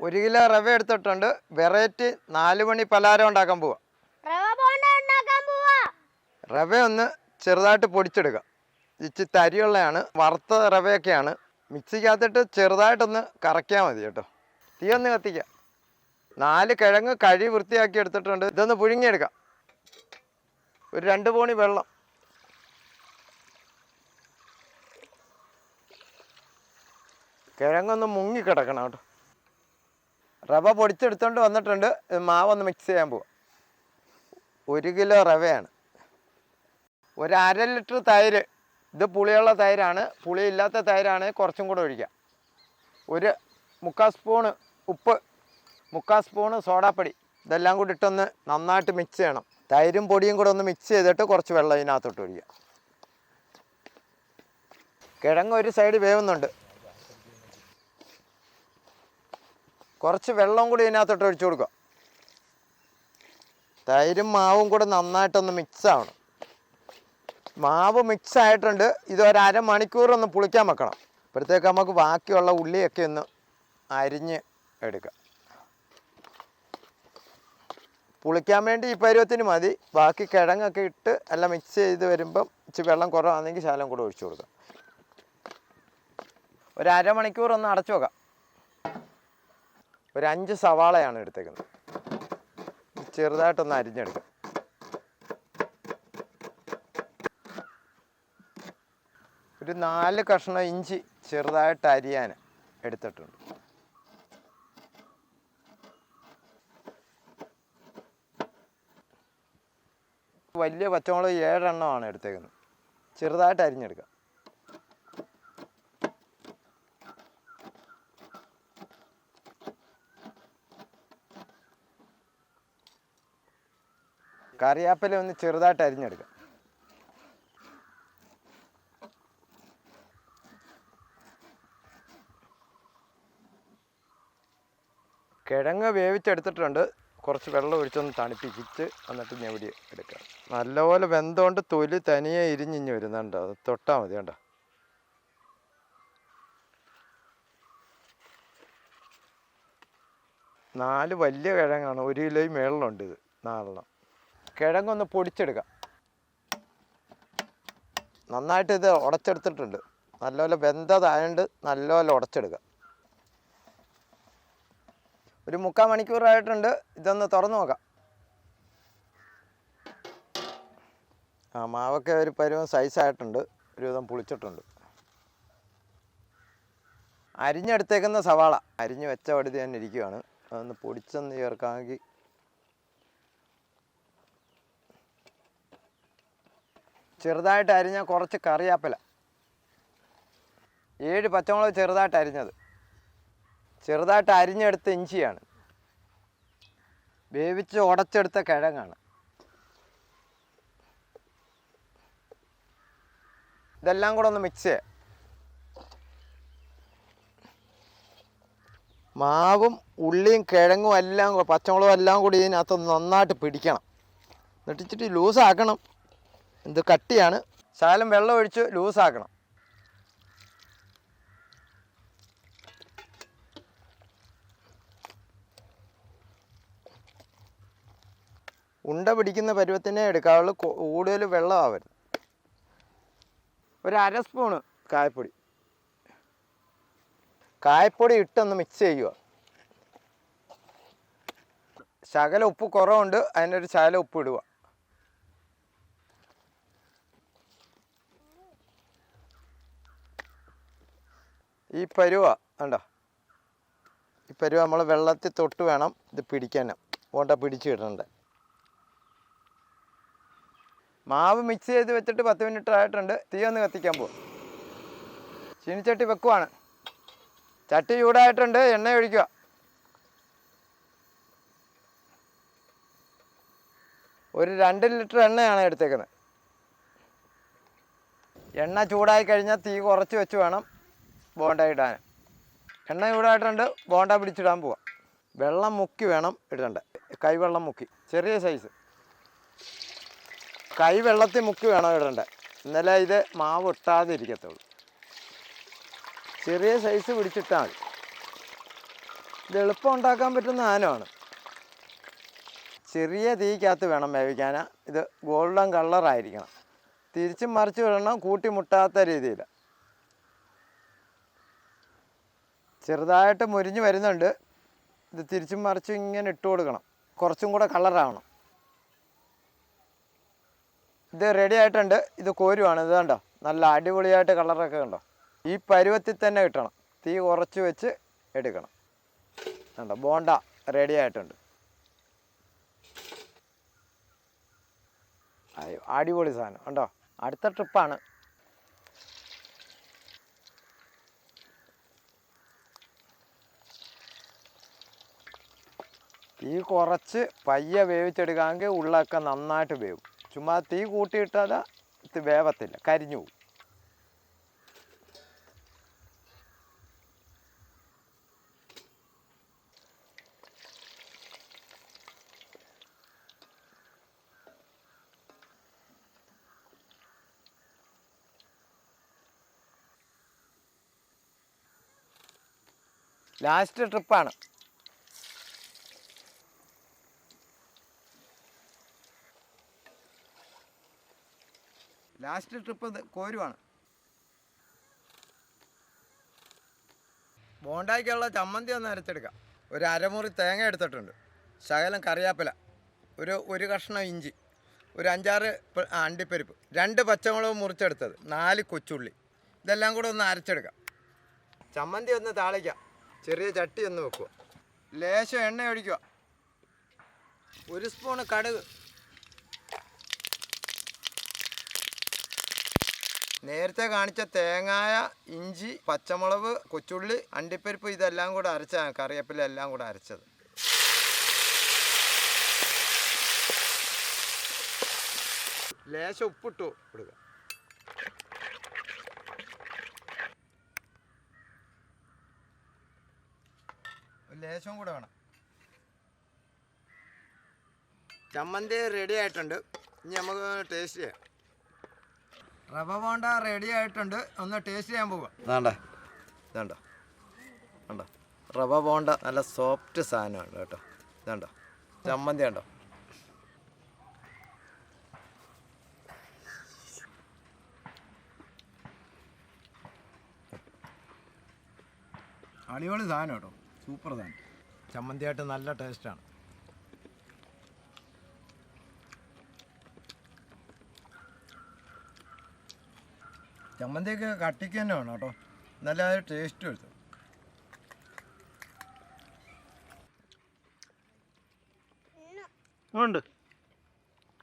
ഒരു കിലോ റവ എടുത്തിട്ടുണ്ട്. വെറൈറ്റി നാല് മണി പലഹാരം ഉണ്ടാക്കാൻ പോവാ. റവ ഒന്ന് ചെറുതായിട്ട് പൊടിച്ചെടുക്കുക ഇച്ചി തരിയുള്ളതാണ് വറുത്ത റവയൊക്കെയാണ്. മിക്സിക്കകത്തിട്ട് ചെറുതായിട്ടൊന്ന് കറക്കിയാൽ മതി കേട്ടോ. തീ ഒന്ന് കത്തിക്കാം. നാല് കിഴങ്ങ് കഴി വൃത്തിയാക്കി എടുത്തിട്ടുണ്ട്. ഇതൊന്ന് പുഴുങ്ങിയെടുക്കാം. ഒരു രണ്ട് പോണി വെള്ളം. കിഴങ്ങൊന്ന് മുങ്ങി കിടക്കണം കേട്ടോ. റവ പൊടിച്ചെടുത്തോണ്ട് വന്നിട്ടുണ്ട്. മാവൊന്ന് മിക്സ് ചെയ്യാൻ പോവാം. ഒരു കിലോ റവയാണ്. ഒരു അര ലിറ്റർ തൈര്. ഇത് പുളിയുള്ള തൈരാണ്. പുളി ഇല്ലാത്ത തൈരാണ്. കുറച്ചും കൂടെ ഒഴിക്കാം. ഒരു മുക്കാൽ സ്പൂണ് ഉപ്പ് മുക്കാൽ സ്പൂണ് സോഡാപ്പൊടി. ഇതെല്ലാം കൂടി ഇട്ടൊന്ന് നന്നായിട്ട് മിക്സ് ചെയ്യണം. തൈരും പൊടിയും കൂടെ ഒന്ന് മിക്സ് ചെയ്തിട്ട് കുറച്ച് വെള്ളം ഇതിനകത്തോട്ട് ഒഴിക്കുക കിഴങ്ങ് ഒരു സൈഡ് വേവുന്നുണ്ട്. കുറച്ച് വെള്ളം കൂടി ഇതിനകത്തോട്ട് ഒഴിച്ചു കൊടുക്കുക. തൈരും മാവും കൂടെ നന്നായിട്ടൊന്ന് മിക്സ് ആവണം. മാവ് മിക്സ് ആയിട്ടുണ്ട്. ഇത് ഒരു അരമണിക്കൂർ ഒന്ന് പുളിക്കാൻ വെക്കണം. അപ്പോഴത്തേക്ക് നമുക്ക് ബാക്കിയുള്ള ഉള്ളിയൊക്കെ ഒന്ന് അരിഞ്ഞ് എടുക്കാം. പുളിക്കാൻ വേണ്ടി ഈ പരുവത്തിന് മതി. ബാക്കി കിഴങ്ങൊക്കെ ഇട്ട് എല്ലാം മിക്സ് ചെയ്ത് വരുമ്പം ഇച്ചിരി വെള്ളം കുറവാണെങ്കിൽ ശാലം കൂടെ ഒഴിച്ചു കൊടുക്കാം. ഒരു അരമണിക്കൂർ ഒന്ന് അടച്ചു വെക്കാം. ഒരു അഞ്ച് സവാളയാണ് എടുത്തേക്കുന്നത്. ചെറുതായിട്ടൊന്ന് അരിഞ്ഞെടുക്കാം. ഒരു നാല് കഷ്ണം ഇഞ്ചി ചെറുതായിട്ട് അരിയാൻ എടുത്തിട്ടുണ്ട്. വലിയ പച്ചമുളക് ഏഴെണ്ണമാണ് എടുത്തേക്കുന്നത്. ചെറുതായിട്ട് അരിഞ്ഞെടുക്കാം. കറിവേപ്പില ഒന്ന് ചെറുതായിട്ട് അരിഞ്ഞെടുക്കാം. കിഴങ്ങ് വേവിച്ചെടുത്തിട്ടുണ്ട്. കുറച്ച് വെള്ളം ഒഴിച്ചൊന്ന് തണുപ്പിച്ചിട്ട് എന്നിട്ട് ഞെവിടി എടുക്കാം. നല്ലപോലെ വെന്തോണ്ട് തൊലി തനിയെ ഇരിഞ്ഞിഞ്ഞ് വരുന്നുണ്ട്. അത് തൊട്ടാൽ മതി കണ്ടോ? നാല് വലിയ കിഴങ്ങാണ്. ഒരു കിലോയും മേളിലുണ്ട് ഇത് നാലെണ്ണം. കിഴങ്ങൊന്ന് പൊടിച്ചെടുക്കാം. നന്നായിട്ട് ഇത് ഉടച്ചെടുത്തിട്ടുണ്ട്. നല്ലപോലെ വെന്തതായതുകൊണ്ട് നല്ലപോലെ ഉടച്ചെടുക്കുക ഒരു മുക്കാൽ മണിക്കൂറായിട്ടുണ്ട് ഇതൊന്ന് തുറന്നു നോക്കാം. ആ മാവൊക്കെ ഒരു പരുവം സൈസായിട്ടുണ്ട് ഒരുവിധം പുളിച്ചിട്ടുണ്ട്. അരിഞ്ഞെടുത്തേക്കുന്ന സവാള. അരിഞ്ഞ് വെച്ച വടുതി തന്നെ ഇരിക്കുകയാണ് അതൊന്ന് പൊടിച്ചൊന്ന് ചേർക്കാമെങ്കിൽ ചെറുതായിട്ട് അരിഞ്ഞ കുറച്ച് കറിയാപ്പില ഏഴ് പച്ചമുളക് ചെറുതായിട്ട് അരിഞ്ഞത്. ചെറുതായിട്ട് അരിഞ്ഞെടുത്ത ഇഞ്ചിയാണ്. വേവിച്ച് ഉടച്ചെടുത്ത കിഴങ്ങാണ്. ഇതെല്ലാം കൂടെ ഒന്ന് മിക്സ് ചെയ്യാം. മാവും ഉള്ളിയും കിഴങ്ങും എല്ലാം പച്ചമുളകും എല്ലാം കൂടി ഇതിനകത്ത് നന്നായിട്ട് പിടിക്കണം. എന്നിട്ടിച്ചിട്ട് ലൂസാക്കണം ഇത് കട്ടിയാണ്. ശകലം വെള്ളം ഒഴിച്ച് ലൂസാക്കണം. ഉണ്ട പിടിക്കുന്ന പരുവത്തിനെ എടുക്കാവുള്ളൂ. കൂടുതൽ വെള്ളമാവരുത്. ഒരു അര സ്പൂണ് കായപ്പൊടി. കായപ്പൊടി ഇട്ടൊന്ന് മിക്സ് ചെയ്യുക. ശകല ഉപ്പ് കുറവുണ്ട്. അതിനൊരു ശകല ഉപ്പ് ഇടുക. ഈ പരുവ കണ്ടോ? ഈ പരുവ നമ്മൾ വെള്ളത്തിൽ തൊട്ട് വേണം ഇത് പിടിക്കാൻ ഓണ്ട പിടിച്ചിടണ്ടേ മാവ് മിക്സ് ചെയ്ത് വെച്ചിട്ട് പത്ത് മിനിറ്റ് ആയിട്ടുണ്ട്. തീ ഒന്ന് കത്തിക്കാൻ പോകും ചീനിച്ചട്ടി വെക്കുവാണ്. ചട്ടി ചൂടായിട്ടുണ്ട്. എണ്ണ ഒഴിക്കുക. ഒരു രണ്ട് ലിറ്റർ എണ്ണയാണ് എടുത്തേക്കുന്നത്. എണ്ണ ചൂടായി കഴിഞ്ഞാൽ തീ കുറച്ച് വെച്ച് വേണം. ബോണ്ട ഇടാൻ. എണ്ണ ചൂടായിട്ടുണ്ട് ബോണ്ട പിടിച്ചിടാൻ പോവാം. വെള്ളം മുക്കി വേണം ഇടണ്ട. കൈവെള്ളം മുക്കി. ചെറിയ സൈസ് കൈ വെള്ളത്തിൽ മുക്കി വേണം ഇടണ്ട. ഇന്നലെ ഇത് മാവ് ഒട്ടാതെ ഇരിക്കത്തുള്ളൂ. ചെറിയ സൈസ് പിടിച്ചിട്ടാൽ മതി. ഇത് എളുപ്പം ഉണ്ടാക്കാൻ പറ്റുന്ന ആനമാണ് ചെറിയ തീക്കകത്ത് വേണം വേവിക്കാൻ ഇത് ഗോൾഡൻ കളറായിരിക്കണം തിരിച്ചും മറിച്ച് ഇടണം കൂട്ടിമുട്ടാത്ത രീതിയിൽ ചെറുതായിട്ട് മുരിഞ്ഞ് വരുന്നുണ്ട്. ഇത് തിരിച്ചും മറിച്ചും ഇങ്ങനെ ഇട്ട് കൊടുക്കണം. കുറച്ചും കൂടെ കളറാവണം ഇത് റെഡി ആയിട്ടുണ്ട്. ഇത് കോരുവാണ്. ഇത് കണ്ടോ? നല്ല അടിപൊളിയായിട്ട് കളറൊക്കെ കണ്ടോ? ഈ പരുവത്തിൽ തന്നെ കിട്ടണം. തീ കുറച്ച് വെച്ച് എടുക്കണം. കണ്ടോ? ബോണ്ട റെഡി ആയിട്ടുണ്ട്. അയ്യോ അടിപൊളി സാധനം. കണ്ടോ? അടുത്ത ട്രിപ്പാണ് തീ കുറച്ച് പയ്യെ വേവിച്ചെടുക്കാമെങ്കിൽ ഉള്ളൊക്കെ നന്നായിട്ട് വേവും. ചുമ്മാ തീ കൂട്ടിയിട്ടത് ഇത് വേവത്തില്ല കരിഞ്ഞു പോകും ലാസ്റ്റ് ട്രിപ്പാണ്. Last trip കോരുവാണ്. ബോണ്ടായിക്കുള്ള ചമ്മന്തി ഒന്ന് അരച്ചെടുക്കാം. ഒരു അരമുറി തേങ്ങ എടുത്തിട്ടുണ്ട്. ശകലം കറിയാപ്പില ഒരു ഒരു കഷ്ണം ഇഞ്ചി ഒരു അഞ്ചാറ് അണ്ടിപ്പരിപ്പ് രണ്ട് പച്ചമുളക് മുറിച്ചെടുത്തത് നാല് കൊച്ചുള്ളി. ഇതെല്ലാം കൂടെ ഒന്ന് അരച്ചെടുക്കാം. ചമ്മന്തി ഒന്ന് താളിക്കാം. ചെറിയ ചട്ടി ഒന്ന് വെക്കുക ലേശം എണ്ണ ഒഴിക്കുക. ഒരു സ്പൂണ് കടുക്. നേരത്തെ കാണിച്ച തേങ്ങായ ഇഞ്ചി പച്ചമുളക് കൊച്ചുള്ളി അണ്ടിപ്പരിപ്പ് ഇതെല്ലാം കൂടെ അരച്ചാണ് കറിവേപ്പില എല്ലാം കൂടെ അരച്ചത്. ലേശം ഉപ്പിട്ടു കൊടുക്കുക ലേശം കൂടെ വേണം. ചമ്മന്തി റെഡി ആയിട്ടുണ്ട്. ഇനി നമുക്ക് ടേസ്റ്റ് ചെയ്യാം. റവ ബോണ്ട റെഡി ആയിട്ടുണ്ട്. ഒന്ന് ടേസ്റ്റ് ചെയ്യാൻ പോവാം. വേണ്ട. ഇതാണ്ടോ. കണ്ടോ റവ ബോണ്ട നല്ല സോഫ്റ്റ് സാധനമാണ് കേട്ടോ. ഇതാണ്ടോ. ചമ്മന്തി ഉണ്ടോ അടിപൊളി സാധനം കേട്ടോ. സൂപ്പർ സാധനം. ചമ്മന്തിയായിട്ട് നല്ല ടേസ്റ്റാണ് ചമ്മന്തിയൊക്കെ കട്ടിക്ക് തന്നെ വേണം കേട്ടോ നല്ല ടേസ്റ്റ് എടുത്തു ഉണ്ട്.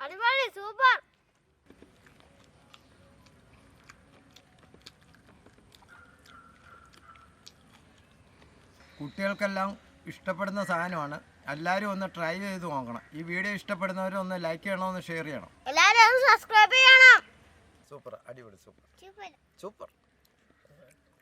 അടിപൊളി സൂപ്പർ. കുട്ടികൾക്കെല്ലാം ഇഷ്ടപ്പെടുന്ന സാധനമാണ്. എല്ലാരും ഒന്ന് ട്രൈ ചെയ്ത് നോക്കണം. ഈ വീഡിയോ ഇഷ്ടപ്പെടുന്നവരും ഒന്ന് ലൈക്ക് ചെയ്യണം ഒന്ന് ഷെയർ ചെയ്യണം. എല്ലാവരും സബ്സ്ക്രൈബ് ചെയ്യണം. സൂപ്പർ അടിപൊളി സൂപ്പർ. സൂപ്പർ.